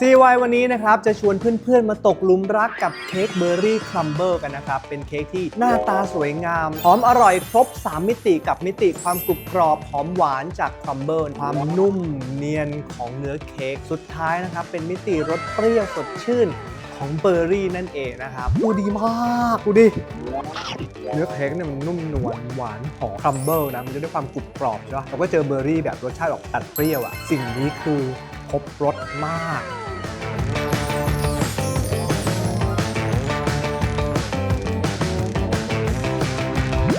CY วันนี้นะครับ จะชวนเพื่อนๆ มาตกหลุมรักกับเค้กเบอร์รี่ครัมเบิลกันนะครับ เป็นเค้กที่หน้าตาสวยงาม หอมอร่อยครบ 3 มิติกับมิติความกรุบกรอบ หอมหวานจากครัมเบิลความนุ่มเนียนของเนื้อเค้กสุดท้ายนะครับ เป็นมิติรสเปรี้ยวสดชื่นของเบอร์รี่นั่นเองนะครับดูดีมากดูดิ เนื้อเค้กเนี่ยมันนุ่มนวลหวานหอมครัมเบิลนะ มันจะได้ความกรุบกรอบใช่ปะเราก็เจอเบอร์รี่แบบรสชาติออกตัดเปรี้ยวอะสิ่งนี้คือครบรสมาก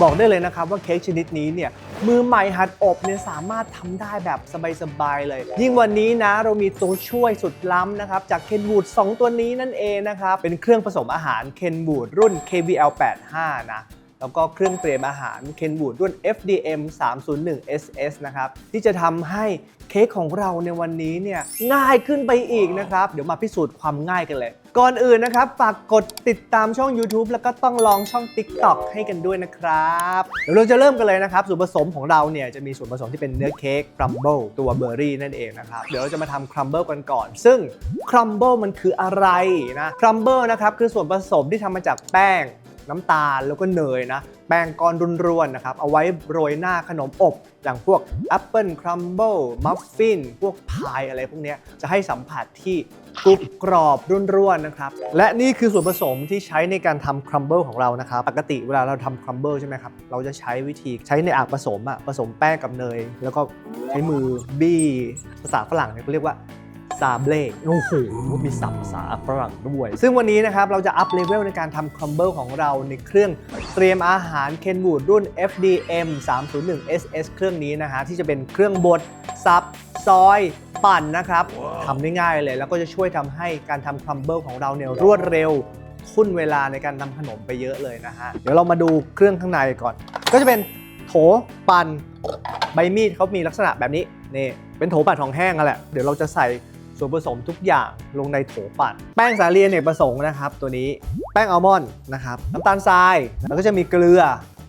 บอกได้เลยนะครับว่าเค้กชนิดนี้เนี่ยมือใหม่หัดอบเนี่ยสามารถทำได้แบบสบายๆเลย ยิ่งวันนี้นะเรามีตัวช่วยสุดล้ำนะครับจากเคนวูด2ตัวนี้นั่นเองนะครับเป็นเครื่องผสมอาหารเคนวูดรุ่น KVL 85 นะ แล้วก็เครื่องเตรียมอาหารเคนวูดรุ่น FDM 301 SS นะครับ ที่จะทำให้เค้กของเราในวันนี้เนี่ยง่ายขึ้นไปอีกนะครับ เดี๋ยวมาพิสูจน์ความง่ายกันเลย ก่อนอื่นนะครับ ฝากกดติดตามช่อง YouTube แล้วก็ต้องลองช่อง TikTok ให้กันด้วยนะครับ เดี๋ยวเราจะเริ่มกันเลยนะครับ ส่วนผสมของเราเนี่ยจะมีส่วนผสมที่เป็นเนื้อเค้กครัมเบิลตัวเบอร์รี่นั่นเองนะครับ เดี๋ยวเราจะมาทำครัมเบิลกันก่อน ซึ่งครัมเบิลมันคืออะไรนะครัมเบิลนะครับคือส่วนผสมที่ทำมาจากแป้ง น้ำตาลแล้วก็เนยนะ แป้งก้อนร่วนๆนะครับ เอาไว้โรยหน้าขนมอบ อย่างพวกแอปเปิลครัมเบิลมัฟฟินพวกพายอะไรพวกนี้จะให้สัมผัสที่กรุบกรอบร่วนๆนะครับ และนี่คือส่วนผสมที่ใช้ในการทำครัมเบิลของเรานะครับ ปกติเวลาเราทำครัมเบิลใช่ไหมครับ เราจะใช้วิธีใช้ในอ่างผสมอะผสมแป้งกับเนย แล้วก็ใช้มือบี้ภาษาฝรั่งเนี่ยเขาเรียกว่า ซาเบลโอ้โหมีศัพท์ภาษาฝรั่งด้วย ซึ่งวันนี้นะครับ เราจะอัพเลเวลในการทำครัมเบิลของเราในเครื่องเตรียมอาหาร Kenwood รุ่น FDM 301 SS เครื่องนี้นะฮะ ที่จะเป็นเครื่องบดซับ ซอยปั่นนะครับทำได้ง่ายเลย แล้วก็จะช่วยทำให้การทำครัมเบิลของเราเนี่ยรวดเร็วทุ่นเวลาในการทำขนมไปเยอะเลยนะฮะ เดี๋ยวเรามาดูเครื่องข้างในก่อน ก็จะเป็นโถปั่นใบมีดเขามีลักษณะแบบนี้นี่เป็นโถปั่นของแห้งนั่นแหละ เดี๋ยวเราจะใส่ ส่วนผสมทุกอย่างลงในโถปั่น แป้งสาลีอเนกประสงค์นะครับ ตัวนี้แป้งอัลมอนด์นะครับน้ำตาลทรายแล้วก็จะมีเกลือ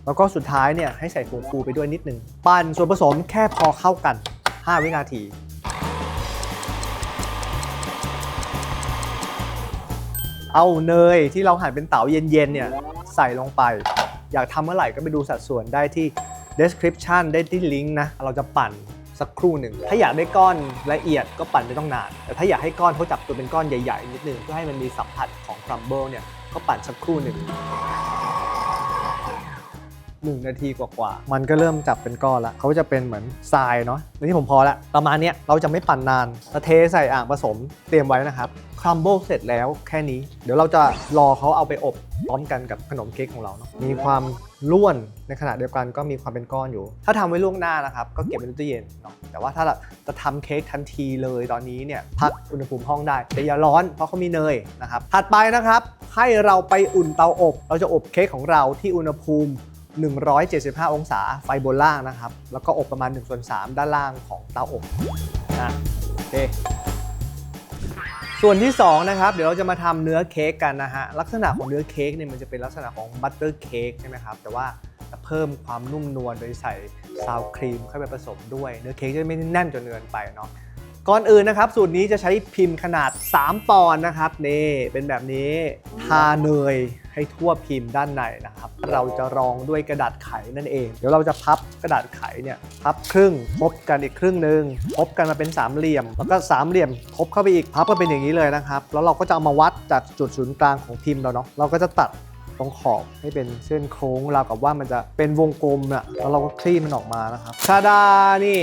แล้วก็สุดท้ายเนี่ยให้ใส่ผงฟูไปด้วยนิดนึงปั่นส่วนผสมแค่พอเข้ากัน 5 วินาทีเอาเนยที่เราหั่นเป็นเต๋าเย็นๆเนี่ยใส่ลงไป อยากทำเมื่อไหร่ก็ไปดูสัดส่วนได้ที่ description ได้ที่ลิงก์นะ เราจะปั่น สักครู่หนึ่ง ถ้าอยากได้ก้อนละเอียดก็ปั่นไม่ต้องนาน แต่ถ้าอยากให้ก้อนเขาจับตัวเป็นก้อนใหญ่ๆ นิดนึงเพื่อให้มันมีสัมผัสของ crumble เนี่ยก็ปั่นสักครู่หนึ่งหนึ่งนาทีกว่าๆ มันก็เริ่มจับเป็นก้อนละเขาจะเป็นเหมือนทรายเนาะอันนี้ผมพอละประมาณเนี้ยเราจะไม่ปั่นนานเราเทใส่อ่างผสมเตรียมไว้นะครับครัมเบิลเสร็จแล้วแค่นี้ เดี๋ยวเราจะรอเขาเอาไปอบพร้อมกันกับขนมเค้กของเราเนาะมีความ ร่วนในขณะเดียวกันก็มีความเป็นก้อนอยู่ ถ้าทำไว้ล่วงหน้านะครับ ก็เก็บไว้ในตู้เย็นเนาะแต่ว่าถ้าจะทำเค้กทันทีเลยตอนนี้เนี่ยพักอุณหภูมิห้องได้ แต่อย่าร้อนเพราะเขามีเนยนะครับถัดไปนะครับ ให้เราไปอุ่นเตาอบ เราจะอบเค้กของเราที่อุณหภูมิ 175 องศาไฟบนล่างนะครับ แล้วก็อบประมาณ1ส่วน3ด้านล่างของเตาอบนะโอเค ส่วนที่ 2 นะครับ เดี๋ยวเราจะมาทำเนื้อเค้กกันนะฮะ ลักษณะของเนื้อเค้กเนี่ยมันจะเป็นลักษณะของบัตเตอร์เค้กใช่ไหมครับ แต่ว่าจะเพิ่มความนุ่มนวลโดยใส่ซาวครีมเข้าไปผสมด้วย เนื้อเค้กจะไม่แน่นจนเกินไปเนาะ ก่อนอื่นนะครับ สูตรนี้จะใช้พิมพ์ขนาด 3 ปอนด์นะครับนี่เป็นแบบนี้ทาเนยให้ทั่วพิมพ์ด้านในนะครับ เราจะรองด้วยกระดาษไขนั่นเอง เดี๋ยวเราจะพับกระดาษไขเนี่ยพับครึ่งทบกันอีกครึ่งหนึ่งทบกันมาเป็นสามเหลี่ยม แล้วก็สามเหลี่ยมทบเข้าไปอีกพับก็เป็นอย่างนี้เลยนะครับ แล้วเราก็จะเอามาวัดจากจุดศูนย์กลางของพิมพ์เราเนาะเราก็จะตัด รงขอบให้เป็นเส้นโค้งราวกับว่ามันจะเป็นวงกลมอะแล้วเราก็คลี่มันออกมานะครับชาดานี่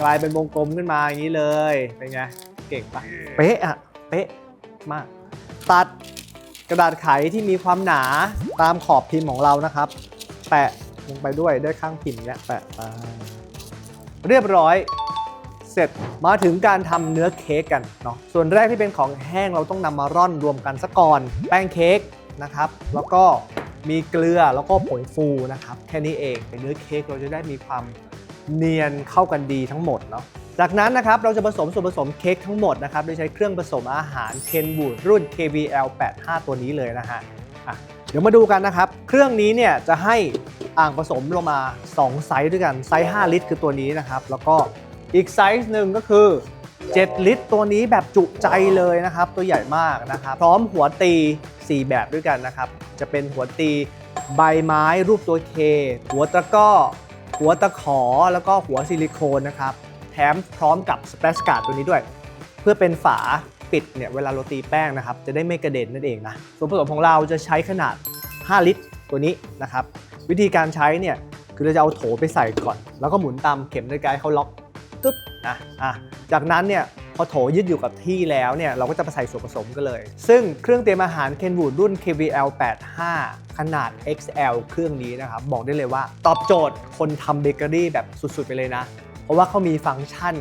กลายเป็นวงกลมขึ้นมาอย่างนี้เลยเป็นไงเก่งปะเป๊ะอะเป๊ะมาก ตัดกระดาษไขที่มีความหนาตามขอบพิมพ์ของเรานะครับ แปะลงไปด้วยด้วยข้างพิมพ์เนี้ยแปะไปเรียบร้อยเสร็จมาถึงการทำเนื้อเค้กกันเนาะส่วนแรกที่เป็นของแห้งเราต้องนำมาร่อนรวมกันซะก่อน แป้งเค้ก นะครับ แล้วก็มีเกลือแล้วก็ผงฟูนะครับ แค่นี้เองเนื้อเค้กเราจะได้มีความเนียนเข้ากันดีทั้งหมดเนาะจากนั้นนะครับเราจะผสมส่วนผสมเค้กทั้งหมดนะครับโดยใช้เครื่องผสมอาหาร Kenwood รุ่น KVL 85ตัวนี้เลยนะฮะะเดี๋ยวมาดูกันนะครับ เครื่องนี้เนี่ยจะให้อ่างผสมลงมา 2 ไซส์ด้วยกันไซส์ 5 ลิตร คือตัวนี้นะครับ แล้วก็อีกไซส์หนึ่งก็คือ 7 ลิตร ตัวนี้แบบจุใจเลยนะครับ ตัวใหญ่มากนะครับ พร้อมหัวตี 4 แบบด้วยกันนะครับ จะเป็นหัวตีใบไม้รูปตัวเค หัวตะก้อ หัวตะขอ แล้วก็หัวซิลิโคนนะครับ แถมพร้อมกับสเปรสการ์ดตัวนี้ด้วย เพื่อเป็นฝาปิดเนี่ยเวลาเราตีแป้งนะครับ จะได้ไม่กระเด็นนั่นเองนะ ส่วนผสมของเราจะใช้ขนาด 5 ลิตรตัวนี้นะครับ วิธีการใช้เนี่ยคือเราจะเอาโถไปใส่ก่อน แล้วก็หมุนตามเข็มนาฬิกาให้เขาล็อกตึ๊บ อะอะจากนั้นเนี่ยพอโถยึดอยู่กับที่แล้วเนี่ยเราก็จะไปใส่ส่วนผสมกันเลย ซึ่งเครื่องเตรียมอาหาร Kenwood รุ่น KVL 85ขนาด XL เครื่องนี้นะครับบอกได้เลยว่า ตอบโจทย์คนทำเบเกอรี่แบบสุดๆ ไปเลยนะ เพราะว่าเขามีฟังก์ชัน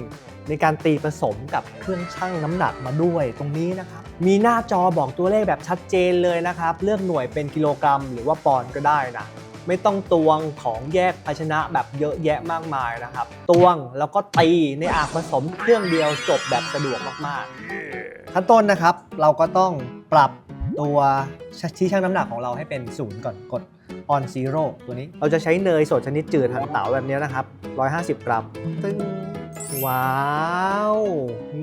ในการตีผสมกับเครื่องชั่งน้ำหนักมาด้วยตรงนี้นะครับ มีหน้าจอบอกตัวเลขแบบชัดเจนเลยนะครับ เลือกหน่วยเป็นกิโลกรัม หรือว่าปอนด์ก็ได้นะ ไม่ต้องตวงของแยกภาชนะแบบเยอะแยะมากมายนะครับ ตวงแล้วก็ตีในอ่างผสมเครื่องเดียวจบแบบสะดวกมากๆ ขั้นต้นนะครับ เราก็ต้องปรับตัวที่ชั่งน้ำหนักของเราให้เป็นศูนย์ก่อนกด on zero ตัวนี้ เราจะใช้เนยสดชนิดจืดหั่นเต๋าแบบนี้นะครับ 150 กรัมตึ้งว้าว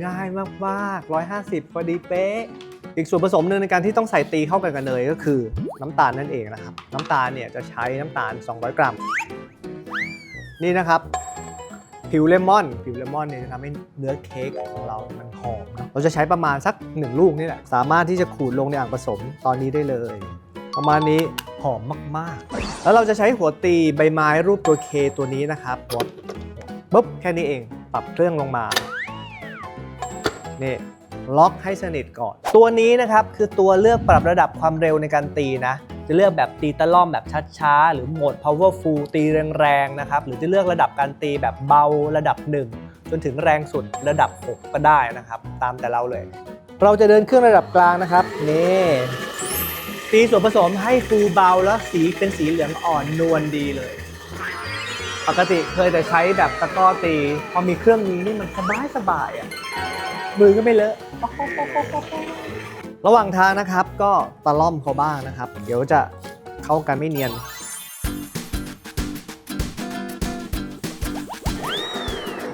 ง่ายมากๆ 150พอดีเป๊ะ อีกส่วนผสมหนึ่งในการที่ต้องใส่ตีเข้ากันกับเนยก็คือน้ำตาลนั่นเองนะครับ น้ำตาลเนี่ยจะใช้น้ำตาล 200 กรัม นี่นะครับผิวเลมอน ผิวเลมอนเนี่ยจะทำให้เนื้อเค้กของเรา มันหอม เราจะใช้ประมาณสัก 1 ลูกนี่แหละ สามารถที่จะขูดลงในอ่างผสมตอนนี้ได้เลย ประมาณนี้หอมมาก ๆ แล้วเราจะใช้หัวตีใบไม้รูปตัวเคตัวนี้นะครับหัวปุ๊บแค่นี้เอง ปรับเครื่องลงมา นี่ ล็อกให้สนิทก่อน ตัวนี้นะครับคือตัวเลือกปรับระดับความเร็วในการตีนะ จะเลือกแบบตีตะล่อมแบบช้าๆ หรือโหมด powerful ตีแรงๆนะครับหรือจะเลือกระดับการตีแบบเบาระดับ 1 จนถึงแรงสุดระดับ 6 ก็ได้นะครับ ตามแต่เราเลย เราจะเดินเครื่องระดับกลางนะครับนี่ตีส่วนผสมให้ฟูเบาแล้วสีเป็นสีเหลืองอ่อนนวลดีเลย ปกติเคยแต่ใช้แบบตะกร้อตี พอมีเครื่องนี้นี่มันสบายสบายอะ มือก็ไม่เลอะ ระหว่างทางนะครับ ก็ตะล่อมเขาบ้างนะครับ เดี๋ยวจะเข้ากันไม่เนียน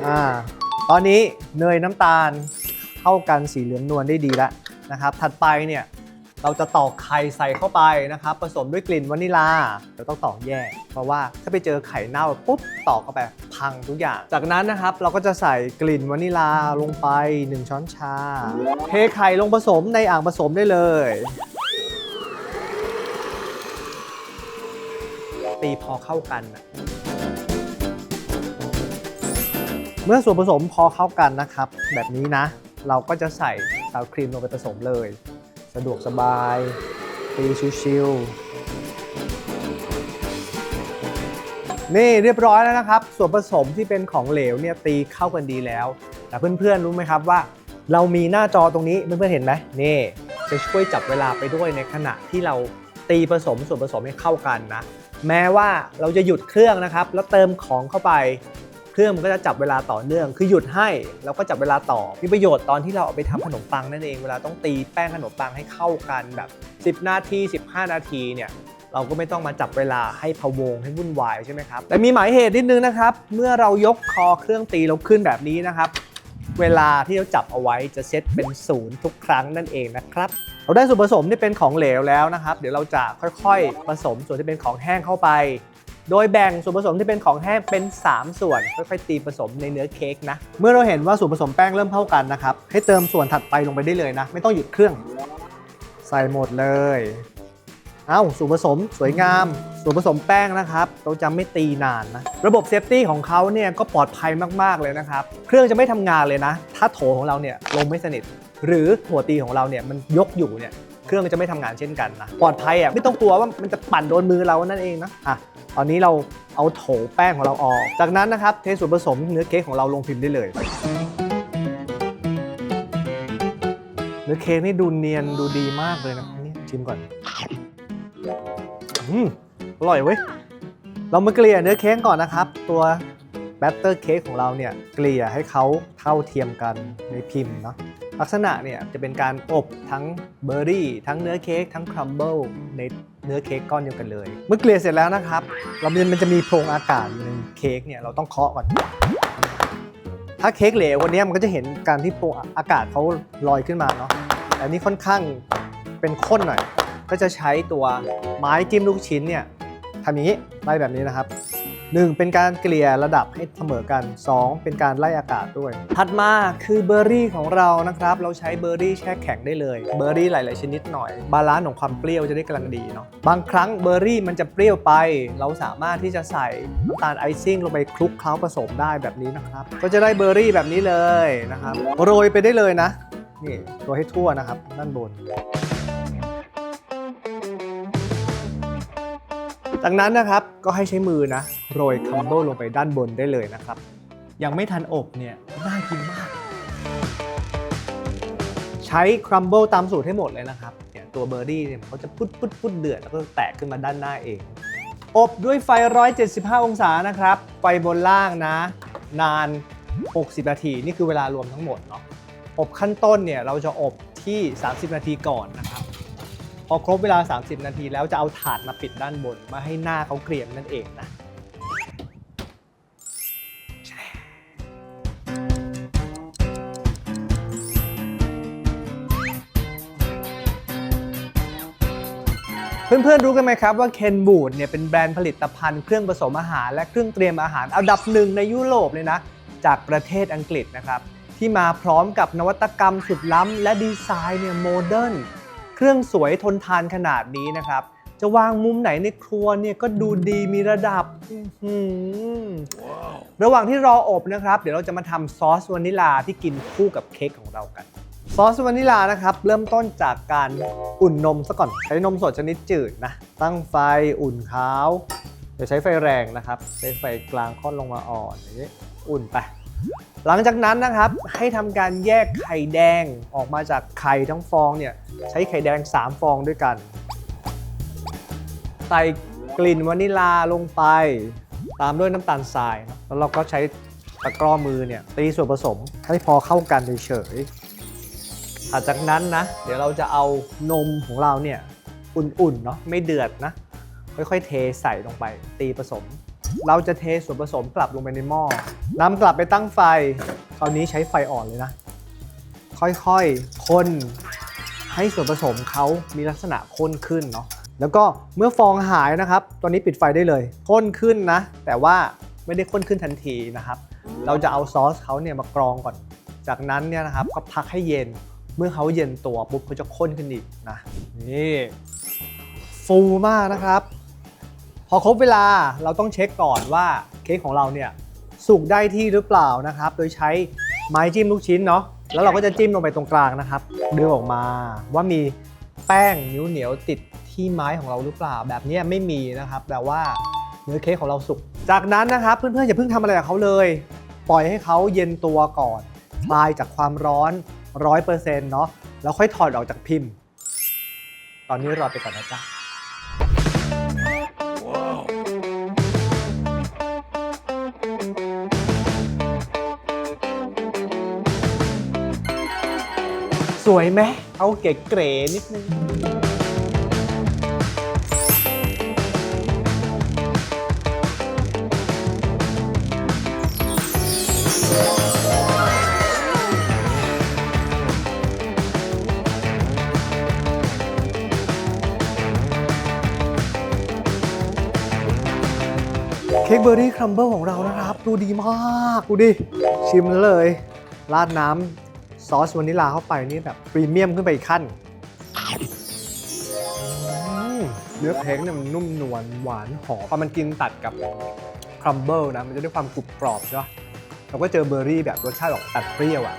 อ่า ตอนนี้เนยน้ำตาลเข้ากันสีเหลืองนวลได้ดีแล้วนะครับ ถัดไปเนี่ย เราจะตอกไข่ใส่เข้าไปนะครับผสมด้วยกลิ่นวานิลาเราต้องตอกแยก เพราะว่าถ้าไปเจอไข่เน่าปุ๊บตอกเข้าไปพังทุกอย่าง จากนั้นนะครับเราก็จะใส่กลิ่นวานิลาลงไป 1 ช้อนชา เทไข่ลงผสมในอ่างผสมได้เลยตีพอเข้ากัน เมื่อส่วนผสมพอเข้ากันนะครับ แบบนี้นะ เราก็จะใส่ซาวครีมลงไปผสมเลย สะดวกสบายตีชิวๆนี่เรียบร้อยแล้วนะครับ ส่วนผสมที่เป็นของเหลวเนี่ยตีเข้ากันดีแล้ว แต่เพื่อนๆรู้ไหมครับว่า เรามีหน้าจอตรงนี้เพื่อนๆเห็นไหมนี่จะช่วยจับเวลาไปด้วยในขณะที่เราตีผสมส่วนผสมให้เข้ากันนะ แม้ว่าเราจะหยุดเครื่องนะครับ แล้วเติมของเข้าไป เครื่องมันก็จะจับเวลาต่อเนื่อง คือหยุดให้แล้วก็จับเวลาต่อ มีประโยชน์ตอนที่เราเอาไปทำขนมปังนั่นเอง เวลาต้องตีแป้งขนมปังให้เข้ากันแบบ 10 นาที 15 นาทีเนี่ยเราก็ไม่ต้องมาจับเวลาให้พะวงให้วุ่นวายใช่ไหมครับ แต่มีหมายเหตุนิดนึงนะครับ เมื่อเรายกคอเครื่องตีเราขึ้นแบบนี้นะครับ เวลาที่เราจับเอาไว้จะเซตเป็นศูนย์ทุกครั้งนั่นเองนะครับ เราได้ส่วนผสมที่เป็นของเหลวแล้วนะครับ เดี๋ยวเราจะค่อยๆ ผสมส่วนที่เป็นของแห้งเข้าไป โดยแบ่งส่วนผสมที่เป็นของแห้งเป็น 3 ส่วนค่อยๆตีผสมในเนื้อเค้กนะ เมื่อเราเห็นว่าส่วนผสมแป้งเริ่มเข้ากันนะครับ ให้เติมส่วนถัดไปลงไปได้เลยนะ ไม่ต้องหยุดเครื่อง ใส่หมดเลย เอ้าส่วนผสมสวยงาม ส่วนผสมแป้งนะครับเราจะไม่ตีนานนะ ระบบเซฟตี้ของเขาเนี่ยก็ปลอดภัยมากๆเลยนะครับ เครื่องจะไม่ทำงานเลยนะ ถ้าโถของเราเนี่ยลงไม่สนิท หรือหัวตีของเราเนี่ยมันยกอยู่เนี่ย รื่องจะไม่ทำงานเช่นกันนะปลอดภัยอะไม่ต้องกลัวว่ามันจะปั่นโดนมือเรานั่นเองนะอะตอนนี้เราเอาโถแป้งของเราออก จากนั้นนะครับเทส่วนผสมเนื้อเค้กของเราลงพิมพ์ได้เลย เนื้อเค้กนี่ดูเนียนดูดีมากเลยนะนี่ชิมก่อนอืมอร่อยเว้ยเรามาเกลี่ยเนื้อเค้กก่อนนะครับ ตัวแบตเตอร์เค้กของเราเนี่ยเกลี่ยให้เขาเท่าเทียมกันในพิมพ์เนาะ ลักษณะเนี่ยจะเป็นการอบทั้งเบอร์รี่ ทั้งเนื้อเค้กทั้งครัมเบิลในเนื้อเค้กก้อนเดียวกันเลย เมื่อเกลี่ยเสร็จแล้วนะครับ เรามันมันจะมีโพรงอากาศอยู่ในเค้กเนี่ยเราต้องเคาะก่อน ถ้าเค้กเหลววันนี้มันก็จะเห็นการที่โปรอากาศเขาลอยขึ้นมาเนาะแต่อันนี่ค่อนข้างเป็นข้นหน่อย ก็จะใช้ตัวไม้จิ้มลูกชิ้นเนี่ยทำอย่างนี้ไล่แบบนี้นะครับ 1. เป็นการเกลี่ยระดับให้เสมอกัน 2. เป็นการไล่อากาศด้วย ถัดมาคือเบอร์รี่ของเรานะครับ เราใช้เบอร์รี่แช่แข็งได้เลย เบอร์รี่หลาย ๆ ชนิดหน่อย บาลานซ์ของความเปรี้ยวจะได้กำลังดีเนาะ บางครั้งเบอร์รี่มันจะเปรี้ยวไป เราสามารถที่จะใส่น้ำตาลไอซิ่งลงไปคลุกเคล้าผสมได้แบบนี้นะครับ ก็จะได้เบอร์รี่แบบนี้เลยนะครับ โรยไปได้เลยนะ นี่โรยให้ทั่วนะครับด้านบน จากนั้นนะครับก็ให้ใช้มือนะโรยคัมเบิลลงไปด้านบนได้เลยนะครับ ยังไม่ทันอบเนี่ยน่ากินมาก ใช้ครัมเบิลตามสูตรให้หมดเลยนะครับเนี่ยตัวเบอร์รี่เนี่ยเขาจะพุดพุดพุดเดือดแล้วก็แตกขึ้นมาด้านหน้าเอง อบด้วยไฟ 175 องศานะครับ ไฟบนล่างนะ นาน 60 นาที นี่คือเวลารวมทั้งหมดเนาะอบขั้นต้นเนี่ยเราจะอบที่ 30 นาทีก่อนนะครับ อครบเวลา 30 นาทีแล้วจะเอาถาดมาปิดด้านบนมาให้หน้าเขาเกรียมนั่นเองนะเพื่อนๆรู้กันไหมครับว่าเคนบูดเนี่ยเป็นแบรนด์ผลิตภัณฑ์เครื่องผสมอาหารและเครื่องเตรียมอาหารอันดับหนึ่งในยุโรปเลยนะ จากประเทศอังกฤษนะครับ ที่มาพร้อมกับนวัตกรรมสุดล้ำและดีไซน์เนี่ยโมเดิร์น เครื่องสวยทนทานขนาดนี้นะครับ จะวางมุมไหนในครัวเนี่ยก็ดูดีมีระดับอื้อหือระหว่างที่รออบนะครับ เดี๋ยวเราจะมาทำซอสวานิลาที่กินคู่กับเค้กของเรากัน ซอสวานิลานะครับเริ่มต้นจากการอุ่นนมซะก่อนใช้นมสดชนิดจืดนะ ตั้งไฟอุ่นเขาเดี๋ยวใช้ไฟแรงนะครับ ใช้ไฟกลางค่อนลงมาอ่อนอย่างนี้ อุ่นไป หลังจากนั้นนะครับให้ทำการแยกไข่แดงออกมาจากไข่ทั้งฟองเนี่ยใช้ไข่แดง 3 ฟองด้วยกัน ใส่กลิ่นวานิลาลงไปตามด้วยน้ำตาลทรายแล้วเราก็ใช้ตะกร้อมือเนี่ยตีส่วนผสมให้พอเข้ากันเฉยๆหลังจากนั้นนะ เดี๋ยวเราจะเอานมของเราเนี่ยอุ่นๆเนาะไม่เดือดนะค่อยๆเทใส่ลงไปตีผสม เราจะเทส่วนผสมกลับลงไปในหม้อนำกลับไปตั้งไฟ คราวนี้ใช้ไฟอ่อนเลยนะ ค่อยๆ คนให้ส่วนผสมเขามีลักษณะข้นขึ้นเนาะ แล้วก็เมื่อฟองหายนะครับ ตอนนี้ปิดไฟได้เลย ข้นขึ้นนะ แต่ว่าไม่ได้ข้นขึ้นทันทีนะครับ เราจะเอาซอสเขาเนี่ยมากรองก่อน จากนั้นเนี่ยนะครับก็พักให้เย็น เมื่อเขาเย็นตัวปุ๊บเขาจะข้นขึ้นอีกนะ นี่ ฟูมากนะครับ พอครบเวลาเราต้องเช็คก่อนว่าเค้กของเราเนี่ยสุกได้ที่หรือเปล่านะครับ โดยใช้ไม้จิ้มลูกชิ้นเนาะแล้วเราก็จะจิ้มลงไปตรงกลางนะครับดึงออกมาว่ามีแป้งนิ้วเหนียวติดที่ไม้ของเราหรือเปล่า แบบนี้ไม่มีนะครับแปลว่าเนื้อเค้กของเราสุก จากนั้นนะครับ เพื่อนๆอย่าเพิ่งทำอะไรกับเขาเลย ปล่อยให้เขาเย็นตัวก่อนคลายจากความร้อน100%เนาะแล้วค่อยถอดออกจากพิมพ์ ตอนนี้รอไปก่อนนะจ๊ะ วยไหมเอาเก๋ๆนิดนึงเค้กเบอร์รี่ครัมเบิลของเรานะครับ ดูดีมาก ดูดิ ชิมเลย ราดน้ำ ซอสวานิลาเข้าไปนี่แบบพรีเมียมขึ้นไปอีกขั้นเนื้อเค้กเนี่ยมันนุ่มนวลหวานหอมพอมันกินตัดกับครัมเบิลนะ มันจะได้ความกรุบกรอบใช่ปะเราก็เจอเบอร์รี่แบบรสชาติออกตัดเปรี้ยวอะ่ะ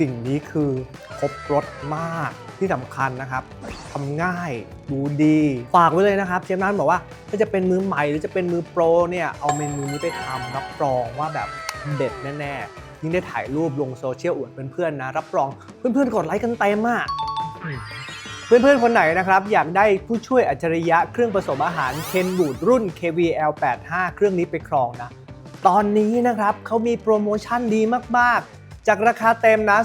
สิ่งนี้คือครบรสมากที่สำคัญนะครับทำง่ายดูดี ฝากไว้เลยนะครับเชฟนันบอกว่าถ้าจะเป็นมือใหม่หรือจะเป็นมือโปรเนี่ย เอาเมนูนี้ไปทำรับรองว่าแบบเด็ดแน่ ๆ ยิ่งได้ถ่ายรูปลงโซเชียลอวดเพื่อนๆนะ รับรองเพื่อนๆกดไลค์กันเต็มอะเพื่อนๆ คนไหนนะครับ อยากได้ผู้ช่วยอัจฉริยะเครื่องผสมอาหารเคนบูดรุ่น KVL 85 เครื่องนี้ไปครองนะ ตอนนี้นะครับเขามีโปรโมชั่นดีมากๆ จากราคาเต็มนะ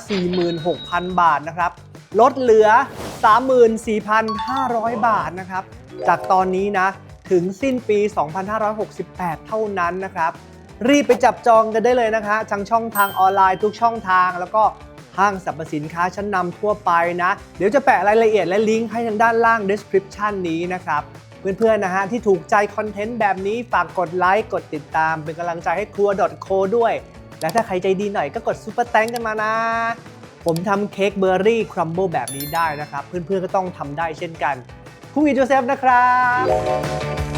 46,000 บาทนะครับ ลดเหลือ 34,500 บาทนะครับ จากตอนนี้นะ ถึงสิ้นปี 2568 เท่านั้นนะครับ รีบไปจับจองกันได้เลยนะคะทั้งช่องทางออนไลน์ทุกช่องทางแล้วก็ห้างสรรพสินค้าชั้นนำทั่วไปนะ เดี๋ยวจะแปะรายละเอียดและลิงก์ให้ทางด้านล่าง description นี้นะครับ เพื่อนๆนะฮะที่ถูกใจคอนเทนต์แบบนี้ฝากกดไลค์กดติดตาม เป็นกำลังใจให้ครัว .co ด้วย และถ้าใครใจดีหน่อยก็กดซุปเปอร์แตงกันมานะ ผมทำเค้กเบอร์รี่ครัมเบิลแบบนี้ได้นะครับ เพื่อนๆก็ต้องทำได้เช่นกัน คุกวีโจเซฟนะครับ